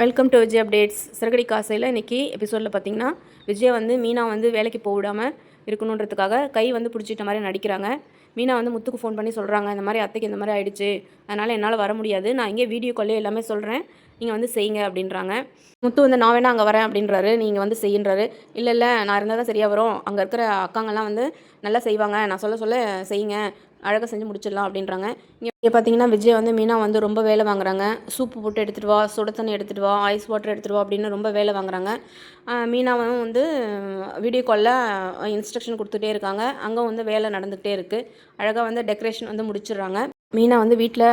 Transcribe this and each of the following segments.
Welcome to Vijay updates Siragadi காசையில் இன்றைக்கி எபிசோடில் பார்த்தீங்கன்னா விஜய் வந்து மீனா வந்து வேலைக்கு போக விடாமல் இருக்கணுன்றதுக்காக கை வந்து பிடிச்சிட்ட மாதிரி நடிக்கிறாங்க. மீனா வந்து முத்துக்கு ஃபோன் பண்ணி சொல்கிறாங்க இந்த மாதிரி அத்தைக்கு இந்த மாதிரி ஆயிடுச்சு அதனால் என்னால் வர முடியாது நான் இங்கே வீடியோ கால்லே எல்லாமே சொல்கிறேன் நீங்கள் வந்து செய்யுங்க அப்படின்றாங்க. முத்து வந்து நான் வேணா அங்கே வரேன் அப்படின்றாரு நீங்கள் வந்து செய்யுன்றாரு. இல்லை இல்லை நான் இருந்தால் தான் சரியாக வரும். அங்கே இருக்கிற அக்காங்கெல்லாம் வந்து நல்லா செய்வாங்க நான் சொல்ல சொல்ல செய்யுங்க அழகாக செஞ்சு முடிச்சிடலாம் அப்படின்றாங்க. இங்கே பார்த்தீங்கன்னா விஜய் வந்து மீனா வந்து ரொம்ப வேலை வாங்குறாங்க. சூப்பு போட்டு எடுத்துகிட்டு வா சுட தண்ணி எடுத்துகிட்டு வா ஐஸ் வாட்டர் எடுத்துகிட்டு வா அப்படின்னு ரொம்ப வேலை வாங்குறாங்க. மீனாவும் வந்து வீடியோ காலில் இன்ஸ்ட்ரக்ஷன் கொடுத்துட்டே இருக்காங்க. அங்கே வந்து வேலை நடந்துகிட்டே இருக்குது அழகாக வந்து டெக்கரேஷன் வந்து முடிச்சிடுறாங்க. மீனா வந்து வீட்டில்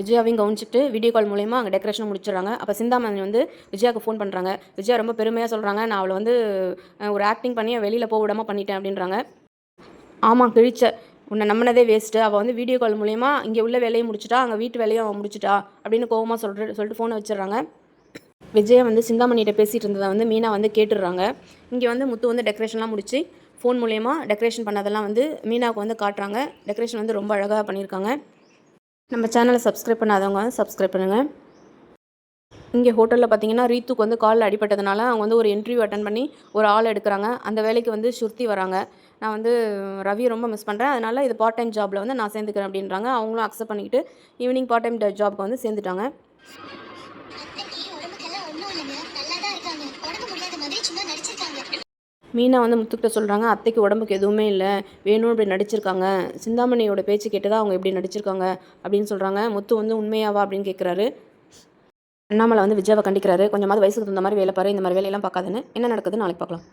விஜயாவையும் கவனிச்சிட்டு வீடியோ கால் மூலயமா அங்கே டெக்கரேஷன் முடிச்சிடுறாங்க. அப்போ சிந்தாமணி வந்து விஜயாவுக்கு ஃபோன் பண்ணுறாங்க விஜயா ரொம்ப பெருமையாக சொல்கிறாங்க நான் அவளை வந்து ஒரு ஆக்டிங் பண்ணி வெளியில் போக விடாமல் பண்ணிட்டேன் அப்படின்றாங்க. ஆமாம் கிழிச்ச. உன்னை நம்பினதே வேஸ்ட்டு அவள் வந்து வீடியோ கால் மூலயமா இங்கே உள்ள வேலையை முடிச்சிட்டா அங்கே வீட்டு வேலையும் அவன் முடிச்சிட்டா அப்படின்னு கோபமாக சொல்லிட்டு சொல்லிட்டு ஃபோனை வச்சிடுறாங்க. விஜய் வந்து சிந்தாமணிகிட்ட பேசிகிட்டு இருந்ததை வந்து மீனா வந்து கேட்டுடுறாங்க. இங்கே வந்து முத்து வந்து டெக்கரேஷன்லாம் முடிச்சு ஃபோன் மூலயமா டெக்கரேஷன் பண்ணதெல்லாம் வந்து மீனாவுக்கு வந்து காட்டுறாங்க. டெக்கரேஷன் வந்து ரொம்ப அழகாக பண்ணியிருக்காங்க. நம்ம சேனலை சப்ஸ்கிரைப் பண்ணாதவங்க வந்து சப்ஸ்கிரைப் பண்ணுங்கள் இங்கே ஹோட்டலில் பார்த்தீங்கன்னா ரீத்துக்கு வந்து காலில் அடிபட்டதுனால அவங்க வந்து ஒரு இன்டர்வியூ அட்டன் பண்ணி ஒரு ஆள் எடுக்கிறாங்க. அந்த வேலைக்கு வந்து சுருத்தி வராங்க. நான் வந்து ரவி ரொம்ப மிஸ் பண்ணுறேன் அதனால் இது பார்ட் டைம் ஜாபில் வந்து நான் சேர்ந்துக்கிறேன் அப்படின்றாங்க. அவங்களும் அக்செப்ட் பண்ணிக்கிட்டு ஈவினிங் பார்ட் டைம் ஜாப்க்கு வந்து சேர்ந்துட்டாங்க. மீனா வந்து முத்துக்கிட்ட சொல்கிறாங்க அத்தைக்கு உடம்புக்கு எதுவுமே இல்லை. வேணும் இப்படி நடிச்சிருக்காங்க. சிந்தாமணியோட பேச்சு கேட்டு தான் அவங்க இப்படி நடிச்சிருக்காங்க. அப்படின்னு சொல்கிறாங்க முத்து வந்து உண்மையாவா? அப்படின்னு கேட்குறாரு அண்ணாமலை வந்து விஜயாவை கண்டிக்கிறாரு. கொஞ்சமாவது வயசுக்கு தகுந்த மாதிரி வேலை பாரு. இந்த மாதிரி வேலையெல்லாம் பார்க்காதுன்னு. என்ன நடக்குதுன்னு நாளைக்கு பார்க்கலாம்.